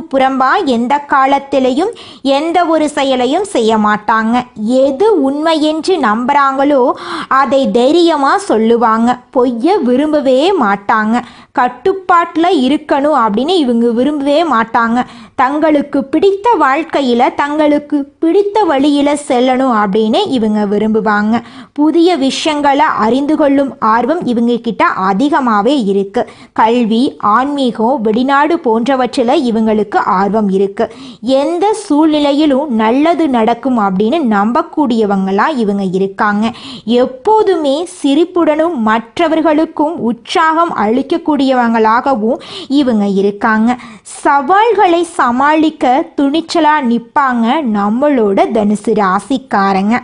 புறம்பா? எந்த காலத்திலையும் எந்த ஒரு செயலையும் செய்ய மாட்டாங்க. எது உண்மை என்று நம்புறாங்களோ அதை தைரியமா சொல்லுவாங்க. பொய்ய விரும்பவே மாட்டாங்க. கட்டுப்பாட்டில் இருக்கணும் அப்படின்னு இவங்க விரும்பவே மாட்டாங்க. தங்களுக்கு பிடித்த வாழ்க்கையில் தங்களுக்கு பிடித்த வழியில் செல்லணும் அப்படின்னு இவங்க விரும்புவாங்க. புதிய விஷயங்களை அறிந்து கொள்ளும் ஆர்வம் இவங்கக்கிட்ட அதிகமாகவே இருக்குது கல்வி ஆன்மீகம் வெளிநாடு போன்றவற்றில் இவங்களுக்கு ஆர்வம் இருக்கு. எந்த சூழ்நிலையிலும் நல்லது நடக்கும் அப்படின்னு நம்பக்கூடியவங்களா இவங்க இருக்காங்க. எப்போதுமே சிரிப்புடனும் மற்றவர்களுக்கும் உற்சாகம் அளிக்கக்கூடியவங்களாகவும் இவங்க இருக்காங்க. சவால்களை சமாளிக்க துணிச்சலா நிப்பாங்க நம்மளோட தனுசு ராசிக்காரங்க.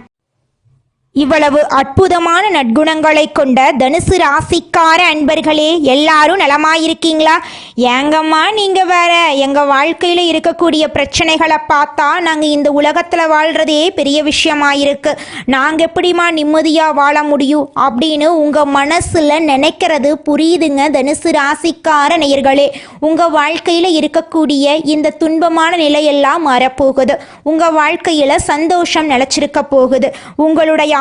இவ்வளவு அற்புதமான நற்குணங்களை கொண்ட தனுசு ராசிக்கார அன்பர்களே எல்லாரும் நலமாயிருக்கீங்களா? ஏங்கம்மா நீங்கள் வேற. எங்கள் வாழ்க்கையில் இருக்கக்கூடிய பிரச்சனைகளை பார்த்தா நாங்கள் இந்த உலகத்தில் வாழ்கிறதே பெரிய விஷயமாயிருக்கு. நாங்கள் எப்படிம்மா நிம்மதியாக வாழ முடியும் அப்படின்னு உங்கள் மனசில் நினைக்கிறது புரியுதுங்க தனுசு ராசிக்கார நேயர்களே. உங்கள் வாழ்க்கையில் இருக்கக்கூடிய இந்த துன்பமான நிலையெல்லாம் மாறப்போகுது. உங்கள் வாழ்க்கையில் சந்தோஷம் நிலச்சிருக்க போகுது. உங்களுடைய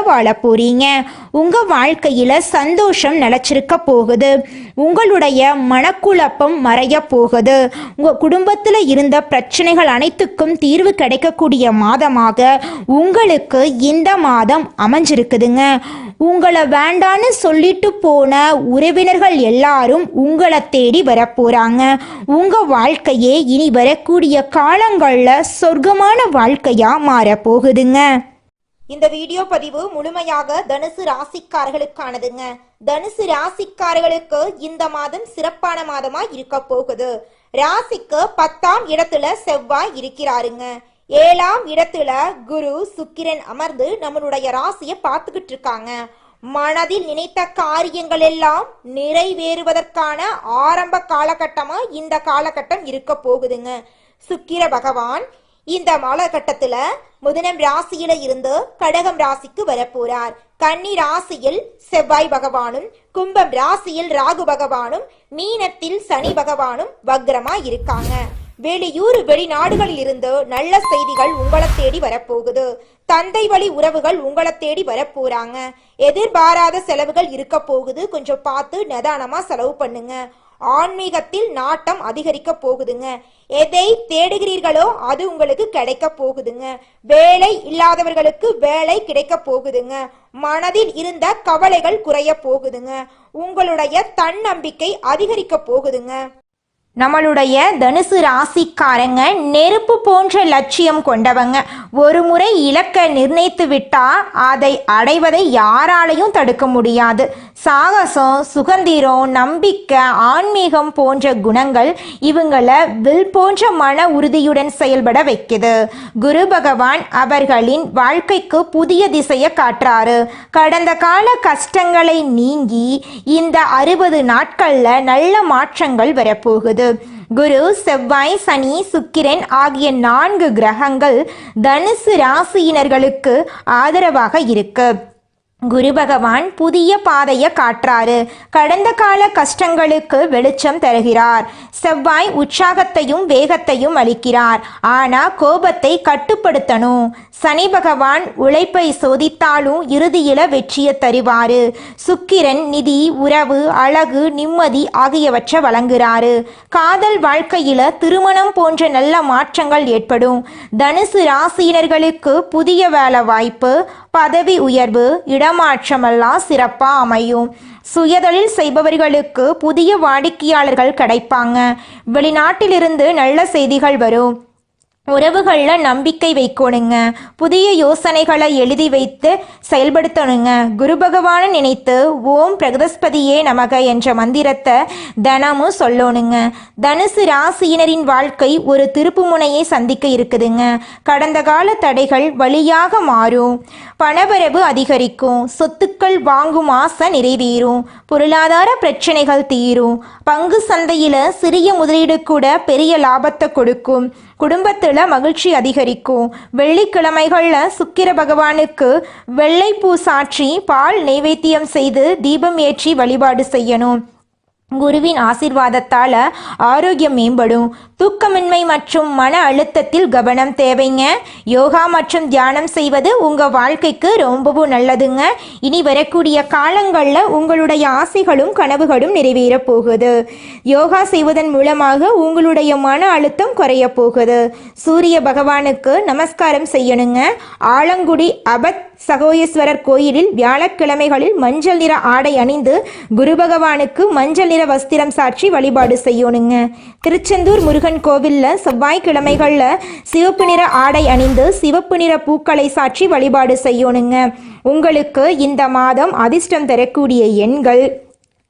வாழ போறீங்க உங்க வாழ்க்கையில சந்தோஷம் நிலச்சிருக்க போகுது. உங்களுடைய மனக்குழப்பம் மறைய போகுது. உங்க குடும்பத்துல இருந்த பிரச்சனைகள் அனைத்துக்கும் தீர்வு கிடைக்கக்கூடிய மாதமாக உங்களுக்கு இந்த மாதம் அமைஞ்சிருக்குதுங்க. உங்களை வேண்டான்னு சொல்லிட்டு போன உறவினர்கள் எல்லாரும் உங்களை தேடி வரப்போறாங்க. உங்க வாழ்க்கையே இனி வரக்கூடிய காலங்களில் சொர்க்கமான வாழ்க்கையா மாறப்போகுதுங்க. இந்த வீடியோ பதிவு முழுமையாக தனுசு ராசிக்காரர்களுக்கானதுங்க. தனுசு ராசிக்காரர்களுக்கு இந்த மாதம் சிறப்பான மாதமா இருக்க போகுது. ராசிக்கு பத்தாம் இடத்துல செவ்வாய் இருக்கிறாருங்க. ஏழாம் இடத்துல குரு சுக்கிரன் அமர்ந்து நம்மளுடைய ராசியை பார்த்துக்கிட்டு இருக்காங்க. மனதில் நினைத்த காரியங்கள் எல்லாம் நிறைவேறுவதற்கான ஆரம்ப காலகட்டமா இந்த காலகட்டம் இருக்க போகுதுங்க. சுக்கிர பகவான் இந்த காலகட்டத்துல முதனம் ராசியில இருந்து கடகம் ராசிக்கு வரப்போறார். கன்னி ராசியில் செவ்வாய் பகவானும் கும்பம் ராசியில் ராகு பகவானும் மீனத்தில் சனி பகவானும் வக்ரமா இருக்காங்க. வெளியூர் வெளிநாடுகளில் இருந்து நல்ல செய்திகள் உங்களை தேடி வரப்போகுது. தந்தை வழி உறவுகள் உங்களை தேடி வரப்போறாங்க. எதிர்பாராத செலவுகள் இருக்க போகுது. கொஞ்சம் பார்த்து நிதானமா செலவு பண்ணுங்க. ஆன்மீகத்தில் நாட்டம் அதிகரிக்க போகுதுங்க. எதை தேடுகிறீர்களோ அது உங்களுக்கு கிடைக்க போகுதுங்க. வேலை இல்லாதவர்களுக்கு வேலை கிடைக்க போகுதுங்க. மனதில் இருந்த கவலைகள் குறைய போகுதுங்க. உங்களுடைய தன்னம்பிக்கை அதிகரிக்க போகுதுங்க. நம்மளுடைய தனுசு ராசிக்காரங்க நெருப்பு போன்ற லட்சியம் கொண்டவங்க. ஒரு முறை இலக்கை நிர்ணயித்து விட்டா அதை அடைவதை யாராலையும் தடுக்க முடியாது. சாகசம் சுதந்திரம் நம்பிக்கை ஆன்மீகம் போன்ற குணங்கள் இவங்களை வில் போன்ற மன உறுதியுடன் செயல்பட வைக்குது. குரு பகவான் அவர்களின் வாழ்க்கைக்கு புதிய திசையை காட்டுறாரு. கடந்த கால கஷ்டங்களை நீங்கி இந்த அறுபது நாட்களில் நல்ல மாற்றங்கள் வரப்போகுது. குரு செவ்வாய் சனி சுக்கிரன் ஆகிய நான்கு கிரகங்கள் தனுசு ராசியினர்களுக்கு ஆதரவாக இருக்கு. குரு பகவான் புதிய பாதையை காட்டுறாரு. கடந்த கால கஷ்டங்களுக்கு வெளிச்சம் தருகிறார். செவ்வாய் உற்சாகத்தையும் வேகத்தையும் அளிக்கிறார். ஆனா கோபத்தை கட்டுப்படுத்தணும். சனி பகவான் உழைப்பை சோதித்தாலும் இறுதியில வெற்றியை தருவாரு. சுக்கிரன் நிதி உறவு அழகு நிம்மதி ஆகியவற்றை வழங்குறாரு. காதல் வாழ்க்கையில திருமணம் போன்ற நல்ல மாற்றங்கள் ஏற்படும். தனுசு ராசியினர்களுக்கு புதிய வேலை வாய்ப்பு பதவி உயர்வு இடமாற்றமெல்லாம் சிறப்பாக அமையும். சுயதொழில் செய்பவர்களுக்கு புதிய வாடிக்கையாளர்கள் கிடைப்பாங்க. வெளிநாட்டிலிருந்து நல்ல செய்திகள் வரும். உறவுகளில் நம்பிக்கை வைக்கணுங்க. புதிய யோசனைகளை எழுதி வைத்து செயல்படுத்தணுங்க. குரு பகவானை நினைத்து ஓம் பிரகதஸ்பதியே நமக என்ற மந்திரத்தை தினமும் சொல்லணுங்க. தனுசு ராசியினரின் வாழ்க்கை ஒரு திருப்பு முனையை சந்திக்க இருக்குதுங்க. கடந்த கால தடைகள் வழியாக மாறும். பணவரவு அதிகரிக்கும். சொத்துக்கள் வாங்கும் ஆசை நிறைவேறும். பொருளாதார பிரச்சனைகள் தீரும். பங்கு சந்தையில் சிறிய முதலீடு கூட பெரிய லாபத்தை கொடுக்கும். குடும்பத்தில் மகிழ்ச்சி அதிகரிக்கும். வெள்ளிக்கிழமைகளில் சுக்கிர பகவானுக்கு வெள்ளைப்பூ சாற்றி பால் நைவேத்தியம் செய்து தீபம் ஏற்றி வழிபாடு செய்யணும். குருவின் ஆசிர்வாதத்தால் ஆரோக்கியம் மேம்படும். தூக்கமின்மை மற்றும் மன அழுத்தத்தில் கவனம் தேவைங்க. யோகா மற்றும் தியானம் செய்வது உங்கள் வாழ்க்கைக்கு ரொம்பவும் நல்லதுங்க. இனி வரக்கூடிய காலங்களில் உங்களுடைய ஆசைகளும் கனவுகளும் நிறைவேறப் போகுது. யோகா செய்வதன் மூலமாக உங்களுடைய மன அழுத்தம் குறைய போகுது. சூரிய பகவானுக்கு நமஸ்காரம் செய்யணுங்க. ஆலங்குடி அபத் சகோயேஸ்வரர் கோயிலில் வியாழக்கிழமைகளில் மஞ்சள் நிற ஆடை அணிந்து குரு பகவானுக்கு மஞ்சள் நிற வஸ்திரம் சாற்றி வழிபாடு செய்யணுங்க. திருச்செந்தூர் முருகன் கோவிலில் செவ்வாய்க்கிழமைகளில் சிவப்பு நிற ஆடை அணிந்து சிவப்பு நிற பூக்களை சாற்றி வழிபாடு செய்யணுங்க. உங்களுக்கு இந்த மாதம் அதிர்ஷ்டம் தரக்கூடிய எண்கள்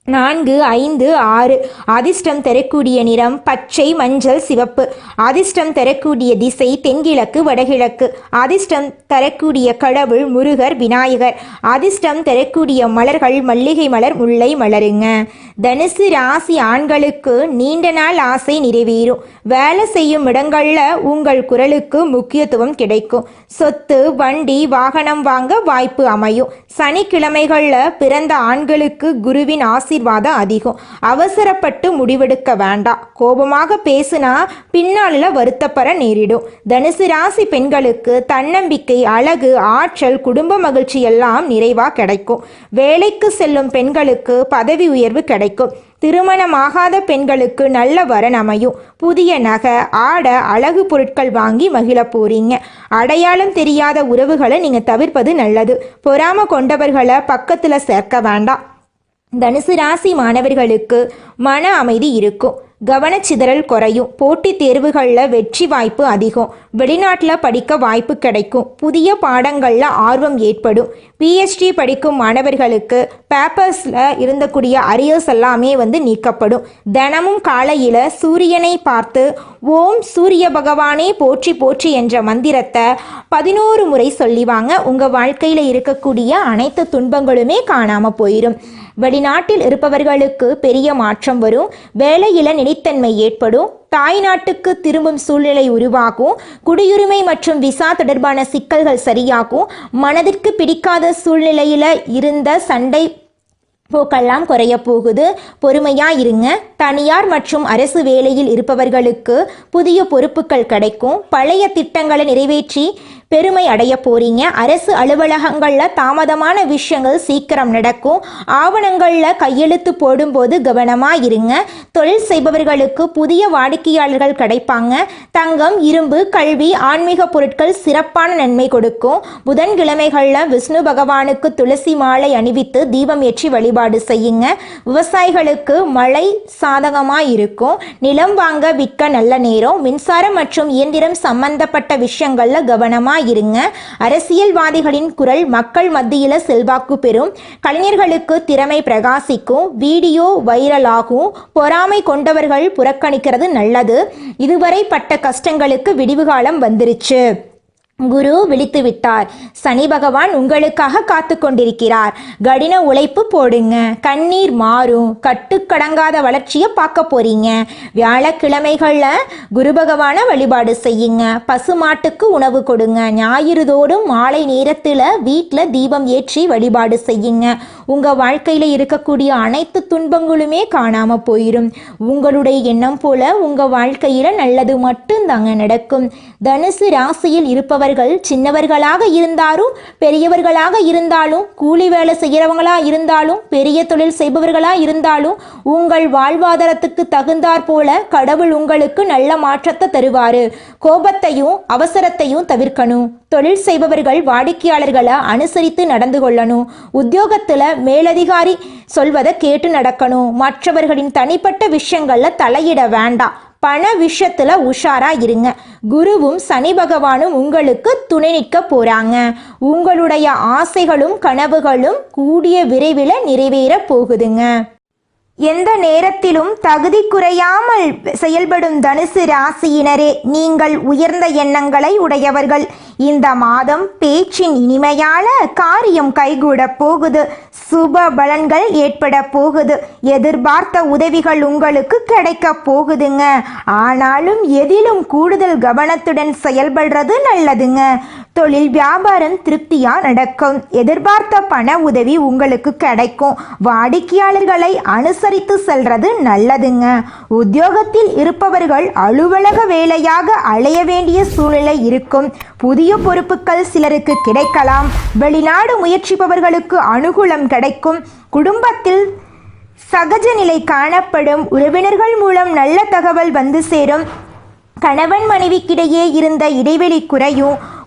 நான்கு ஐந்து ஆறு. அதிர்ஷ்டம் தரக்கூடிய நிறம் பச்சை மஞ்சள் சிவப்பு. அதிர்ஷ்டம் தரக்கூடிய திசை தென்கிழக்கு வடகிழக்கு. அதிர்ஷ்டம் தரக்கூடிய கடவுள் முருகர் விநாயகர். அதிர்ஷ்டம் தரக்கூடிய மலர்கள் மல்லிகை மலர் முல்லை மலருங்க. தனுசு ராசி ஆண்களுக்கு நீண்ட நாள் ஆசை நிறைவேறும். வேலை செய்யும் இடங்களில் உங்கள் குரலுக்கு முக்கியத்துவம் கிடைக்கும். சொத்து வண்டி வாகனம் வாங்க வாய்ப்பு அமையும். சனிக்கிழமைகளில் பிறந்த ஆண்களுக்கு குருவின் ஆசை ஆசீர்வாதம் அதிகம். அவசரப்பட்டு முடிவெடுக்க வேண்டாம். கோபமாக பேசுனா பின்னாளில் வருத்தப்பட நேரிடும். தனுசு ராசி பெண்களுக்கு தன்னம்பிக்கை அழகு ஆற்றல் குடும்ப மகிழ்ச்சி எல்லாம் நிறைவா கிடைக்கும். வேலைக்கு செல்லும் பெண்களுக்கு பதவி உயர்வு கிடைக்கும். திருமணமாகாத பெண்களுக்கு நல்ல வரன் அமையும். புதிய நகை ஆடை அழகு பொருட்கள் வாங்கி மகிழ போறீங்க. அடையாளம் தெரியாத உறவுகளை நீங்கள் தவிர்ப்பது நல்லது. பொறாம கொண்டவர்களை பக்கத்தில் சேர்க்க வேண்டாம். தனுசு ராசி மாணவர்களுக்கு மன அமைதி இருக்கும். கவனச்சிதறல் குறையும். போட்டித் தேர்வுகளில் வெற்றி வாய்ப்பு அதிகம். வெளிநாட்டில் படிக்க வாய்ப்பு கிடைக்கும். புதிய பாடங்களில் ஆர்வம் ஏற்படும். பிஹெச்டி படிக்கும் மாணவர்களுக்கு பேப்பர்ஸில் இருந்தக்கூடிய அரியர்ஸ் எல்லாமே வந்து நீக்கப்படும். தினமும் காலையில் சூரியனை பார்த்து ஓம் சூரிய பகவானே போற்றி போற்றி என்ற மந்திரத்தை பதினோரு முறை சொல்லிவாங்க. உங்கள் வாழ்க்கையில் இருக்கக்கூடிய அனைத்து துன்பங்களுமே காணாமல் போயிடும் வெளிநாட்டில் இருப்பவர்களுக்கு பெரிய மாற்றம் வரும். வேலையில நிலைத்தன்மை ஏற்படும். தாய் நாட்டுக்கு திரும்பும் சூழ்நிலை உருவாகும். குடியுரிமை மற்றும் விசா தொடர்பான சிக்கல்கள் சரியாகும். மனதிற்கு பிடிக்காத சூழ்நிலையில இருந்த சண்டை போக்கெல்லாம் குறைய போகுது. பொறுமையாக இருங்க. தனியார் மற்றும் அரசு வேலையில் இருப்பவர்களுக்கு புதிய பொறுப்புகள் கிடைக்கும். பழைய திட்டங்களை நிறைவேற்றி பெருமை அடைய போறீங்க. அரசு அலுவலகங்களில் தாமதமான விஷயங்கள் சீக்கிரம் நடக்கும். ஆவணங்களில் கையெழுத்து போடும்போது கவனமாக இருங்க. தொழில் செய்பவர்களுக்கு புதிய வாடிக்கையாளர்கள் கிடைப்பாங்க. தங்கம் இரும்பு கல்வி ஆன்மீக பொருட்கள் சிறப்பான நன்மை கொடுக்கும். புதன்கிழமைகளில் விஷ்ணு பகவானுக்கு துளசி மாலை அணிவித்து தீபம் ஏற்றி வழிபாடு செய்யுங்க. விவசாயிகளுக்கு மழை சாதகமாக இருக்கும். நிலம் வாங்க விற்க நல்ல நேரம். மின்சாரம் மற்றும் இயந்திரம் சம்பந்தப்பட்ட விஷயங்களில் கவனமாக இருங்க. அரசியல்வாதிகளின் குரல் மக்கள் மத்தியில் செல்வாக்கு பெறும். கலைஞர்களுக்கு திறமை பிரகாசிக்கும். வீடியோ வைரலாகும். பொறாமை கொண்டவர்கள் புறக்கணிக்கிறது நல்லது. இதுவரை பட்ட கஷ்டங்களுக்கு விடிவு காலம் வந்துருச்சு. குரு விழித்து விட்டார் சனி பகவான் உங்களுக்காக காத்து கொண்டிருக்கிறார் கடின உழைப்பு போடுங்க. கண்ணீர் மாறும். கட்டுக்கடங்காத வளர்ச்சியை பார்க்க போறீங்க. வியாழக்கிழமைகளில் குரு பகவானை வழிபாடு செய்யுங்க. பசுமாட்டுக்கு உணவு கொடுங்க. ஞாயிறுதோறும் மாலை நேரத்தில் வீட்டில் தீபம் ஏற்றி வழிபாடு செய்யுங்க. உங்கள் வாழ்க்கையில் இருக்கக்கூடிய அனைத்து துன்பங்களுமே காணாமல் போயிடும் உங்களுடைய எண்ணம் போல உங்கள் வாழ்க்கையில் நல்லது மட்டும்தாங்க நடக்கும். தனுசு ராசியில் இருப்பவர் அவர்கள் சின்னவர்களாக இருந்தாலும் பெரியவர்களாக இருந்தாலும் கூலி வேலை செய்கிறவங்களா இருந்தாலும் பெரிய தொழில் செய்பவர்களா இருந்தாலும் உங்கள் வாழ்வாதாரத்துக்கு தகுந்தாற் போல கடவுள் உங்களுக்கு நல்ல மாற்றத்தை தருவாரு. கோபத்தையும் அவசரத்தையும் தவிர்க்கணும். தொழில் செய்பவர்கள் வாடிக்கையாளர்களை அனுசரித்து நடந்து கொள்ளணும். உத்தியோகத்தில் மேலதிகாரி சொல்வதை கேட்டு நடக்கணும். மற்றவர்களின் தனிப்பட்ட விஷயங்களில் தலையிட வேண்டாம். பண விஷயத்துல உஷாரா இருங்க. குருவும் சனி பகவானும் உங்களுக்கு துணை நிற்க போறாங்க. உங்களுடைய ஆசைகளும் கனவுகளும் கூடிய விரைவில் நிறைவேற போகுதுங்க. எந்த நேரத்திலும் தகுதி குறையாமல் செயல்படும் தனுசு ராசியினரே நீங்கள் உயர்ந்த எண்ணங்களை உடையவர்கள். இந்த மாதம் பேச்சின் இனிமையான காரியம் கைகூட போகுது. சுப பலன்கள் ஏற்பட போகுது. எதிர்பார்த்த உதவிகள் உங்களுக்கு கிடைக்க போகுதுங்க. ஆனாலும் எதிலும் கூடுதல் கவனத்துடன் செயல்படுறது நல்லதுங்க. தொழில் வியாபாரம் திருப்தியா நடக்கும். எதிர்பார்த்த பண உதவி உங்களுக்கு கிடைக்கும். வாடிக்கையாளர்களை அனுசரித்து செல்றது நல்லதுங்க. உத்தியோகத்தில் இருப்பவர்கள் அலுவலக வேலையாக அலைய வேண்டிய சூழ்நிலை இருக்கும். புதிய பொறுப்புகள் சிலருக்கு கிடைக்கலாம். வெளிநாடு முயற்சிப்பவர்களுக்கு அனுகூலம் கிடைக்கும். குடும்பத்தில் சகஜ நிலை காணப்படும். உறவினர்கள் மூலம் நல்ல தகவல் வந்து சேரும். கணவன் மனைவிக்கிடையே இருந்த இடைவெளி குறையும்.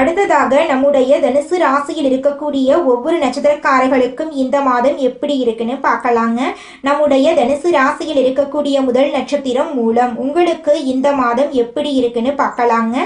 அடுத்ததாக நம்முடைய தனுசு ராசியில் இருக்கக்கூடிய ஒவ்வொரு நட்சத்திரக்காரர்களுக்கும் இந்த மாதம் எப்படி இருக்குன்னு பார்க்கலாங்க. நம்முடைய தனுசு ராசியில் இருக்கக்கூடிய முதல் நட்சத்திரம் மூலம் உங்களுக்கு இந்த மாதம் எப்படி இருக்குன்னு பார்க்கலாங்க.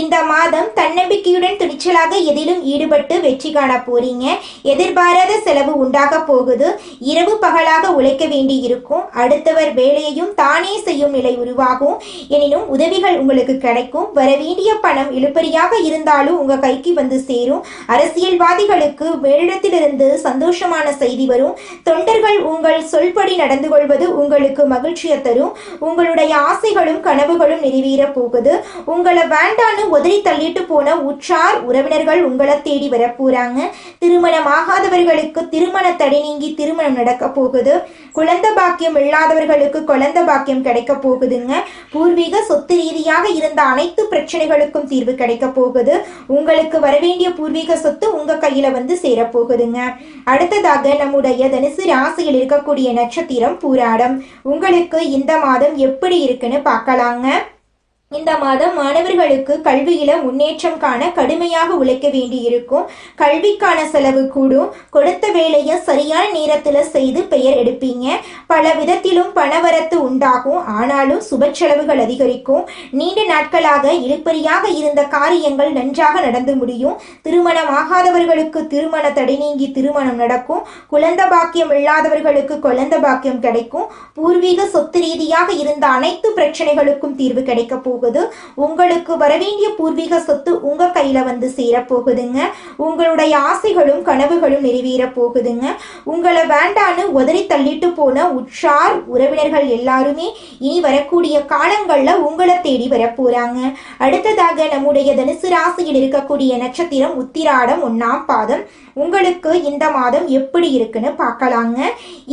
இந்த மாதம் தன்னம்பிக்கையுடன் துணிச்சலாக எதிலும் ஈடுபட்டு வெற்றி காண போறீங்க. எதிர்பாராத செலவு உண்டாக போகுது. இரவு பகலாக உழைக்க வேண்டி இருக்கும் அடுத்தவர் வேலையையும் தானே செய்யும் நிலை உருவாகும். எனினும் உதவிகள் உங்களுக்கு கிடைக்கும். வரவேண்டிய பணம் இழுபறியாக இருந்தாலும் உங்க கைக்கு வந்து சேரும். அரசியல்வாதிகளுக்கு மேலிடத்திலிருந்து சந்தோஷமான செய்தி வரும். தொண்டர்கள் உங்கள் சொல்படி நடந்து கொள்வது உங்களுக்கு மகிழ்ச்சியை தரும். உங்களுடைய ஆசைகளும் கனவுகளும் நிறைவேற போகுது. உங்களை வேண்டான்னு உதறி தள்ளிட்டு போன உற்றார் உறவினர்கள் உங்களை தேடி வர போறாங்க. திருமணமாகாதவர்களுக்கு திருமண தடை நீங்கி திருமணம் நடக்க போகுது. குழந்தை பாக்கியம் இல்லாதவர்களுக்கு குழந்தை பாக்கியம் கிடைக்க போகுதுங்க. பூர்வீக சொத்து ரீதியாக இருந்த அனைத்து பிரச்சனைகளுக்கும் தீர்வு கிடைக்க போகுது. உங்களுக்கு வரவேண்டிய பூர்வீக சொத்து உங்க கையில வந்து சேரப்போகுதுங்க. அடுத்ததாக நம்முடைய தனுசு ராசியில் இருக்கக்கூடிய நட்சத்திரம் பூராடம். உங்களுக்கு இந்த மாதம் எப்படி இருக்குன்னு பார்க்கலாங்க. இந்த மாதம் மாணவர்களுக்கு கல்வியில முன்னேற்றம் காண கடுமையாக உழைக்க வேண்டியிருக்கும். கல்விக்கான செலவு கூடும். கொடுத்த வேலையை சரியான நேரத்துல செய்து பெயர் எடுப்பீங்க. பல விதத்திலும் பணவரத்து உண்டாகும். ஆனாலும் சுப செலவுகள் அதிகரிக்கும். நீண்ட நாட்களாக இழுப்பறியாக இருந்த காரியங்கள் நன்றாக நடந்து முடியும். திருமணம் ஆகாதவர்களுக்கு திருமண தடை நீங்கி திருமணம் நடக்கும். குழந்த பாக்கியம் இல்லாதவர்களுக்கு குழந்த பாக்கியம் கிடைக்கும். பூர்வீக சொத்து ரீதியாக இருந்த அனைத்து பிரச்சனைகளுக்கும் தீர்வு கிடைக்க போகுது. உங்களுக்கு வரவேண்டிய பூர்வீக சொத்து உங்க கையில வந்து சேரப்போகுதுங்க. உங்களுடைய ஆசைகளும் கனவுகளும் நிறைவேற போகுதுங்க. உங்களை வேண்டான்னு உதறி தள்ளிட்டு போன உற்றார் உறவினர்கள் எல்லாருமே இனி வரக்கூடிய காலங்கள்ல உங்களை தேடி வர போறாங்க. அடுத்ததாக நம்முடைய தனுசு ராசியில் இருக்கக்கூடிய நட்சத்திரம் உத்திராடம் ஒன்னாம் பாதம். உங்களுக்கு இந்த மாதம் எப்படி இருக்குன்னு பார்க்கலாங்க.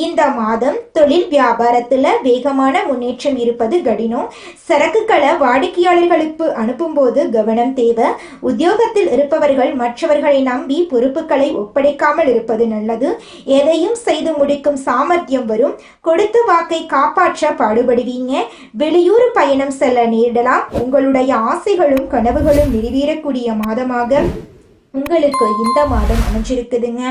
இந்த மாதம் தொழில் வியாபாரத்தில் வேகமான முன்னேற்றம் இருப்பது கடினம். சரக்குகளை வாடிக்கையாளர்களுக்கு அனுப்பும்போது கவனம் தேவை. உத்தியோகத்தில் இருப்பவர்கள் மற்றவர்களை நம்பி பொறுப்புகளை ஒப்படைக்காமல் இருப்பது நல்லது. எதையும் செய்து முடிக்கும் சாமர்த்தியம் வரும். கொடுத்த வாக்கை காப்பாற்ற பாடுபடுவீங்க. வெளியூர் பயணம் செல்ல நேரிடலாம். உங்களுடைய ஆசைகளும் கனவுகளும் நிறைவேறக்கூடிய மாதமாக. உங்களுக்கு இந்த மாதம் அமைஞ்சிருக்குதுங்க.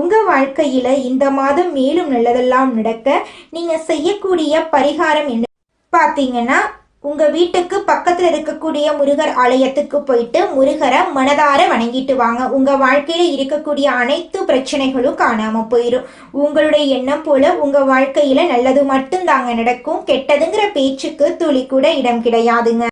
உங்கள் வாழ்க்கையில் இந்த மாதம் மேலும் நல்லதெல்லாம் நடக்க நீங்கள் செய்யக்கூடிய பரிகாரம் என்ன? பார்த்தீங்கன்னா உங்க வீட்டுக்கு பக்கத்துல இருக்கக்கூடிய முருகர் ஆலயத்துக்கு போயிட்டு முருகரை மனதார வணங்கிட்டு வாங்க. உங்க வாழ்க்கையில இருக்கக்கூடிய அனைத்து பிரச்சனைகளும் காணாம போயிடும் உங்களுடைய எண்ணம் போல உங்க வாழ்க்கையில நல்லது மட்டும்தாங்க நடக்கும். கெட்டதுங்கிற பேச்சுக்கு துளி கூட இடம் கிடையாதுங்க.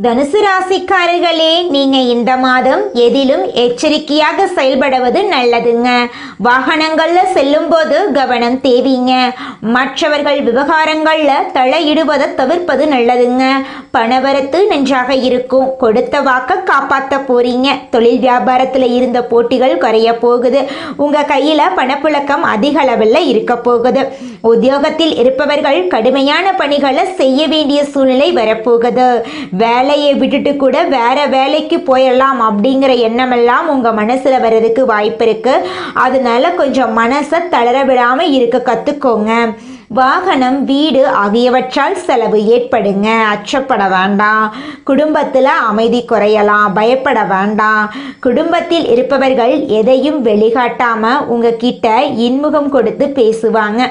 தனுசு ராசிக்காரர்களே நீங்க இந்த மாதம் எதிலும் எச்சரிக்கையாக செயல்படுவது நல்லதுங்க. வாகனங்கள்ல செல்லும்போது கவனம் தேவைங்க. மற்றவர்கள் விவகாரங்கள்ல தலையிடுவதை தவிர்ப்பது நல்லதுங்க. பணவரத்து நன்றாக இருக்கும். கொடுத்த வாக்க காப்பாத்த போறீங்க. தொழில் வியாபாரத்துல இருந்த போட்டிகள் குறைய போகுது. உங்க கையில பணப்புழக்கம் அதிக அளவில் இருக்க போகுது. உத்தியோகத்தில் இருப்பவர்கள் கடுமையான பணிகளை செய்ய வேண்டிய சூழ்நிலை வரப்போகுது. வேலையை விட்டுட்டு கூட வேற வேலைக்கு போயிடலாம் அப்படிங்கிற எண்ணமெல்லாம் உங்க மனசுல வர்றதுக்கு வாய்ப்பு இருக்கு. அதனால கொஞ்சம் மனசை தளர விடாம இருக்க கத்துக்கோங்க. வாகனம் வீடு ஆகியவற்றால் செலவு ஏற்படுங்க. அச்சப்பட வேண்டாம். குடும்பத்தில் அமைதி குறையலாம். பயப்பட வேண்டாம். குடும்பத்தில் இருப்பவர்கள் எதையும் வெளிகாட்டாமல் உங்ககிட்ட இன்முகம் கொடுத்து பேசுவாங்க.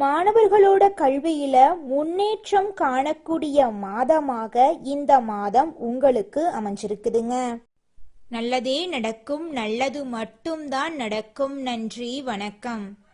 மாணவர்களோட கல்வியில முன்னேற்றம் காணக்கூடிய மாதமாக இந்த மாதம் உங்களுக்கு அமைஞ்சிருக்குதுங்க. நல்லதே நடக்கும் நல்லது மட்டும்தான் நடக்கும். நன்றி வணக்கம்.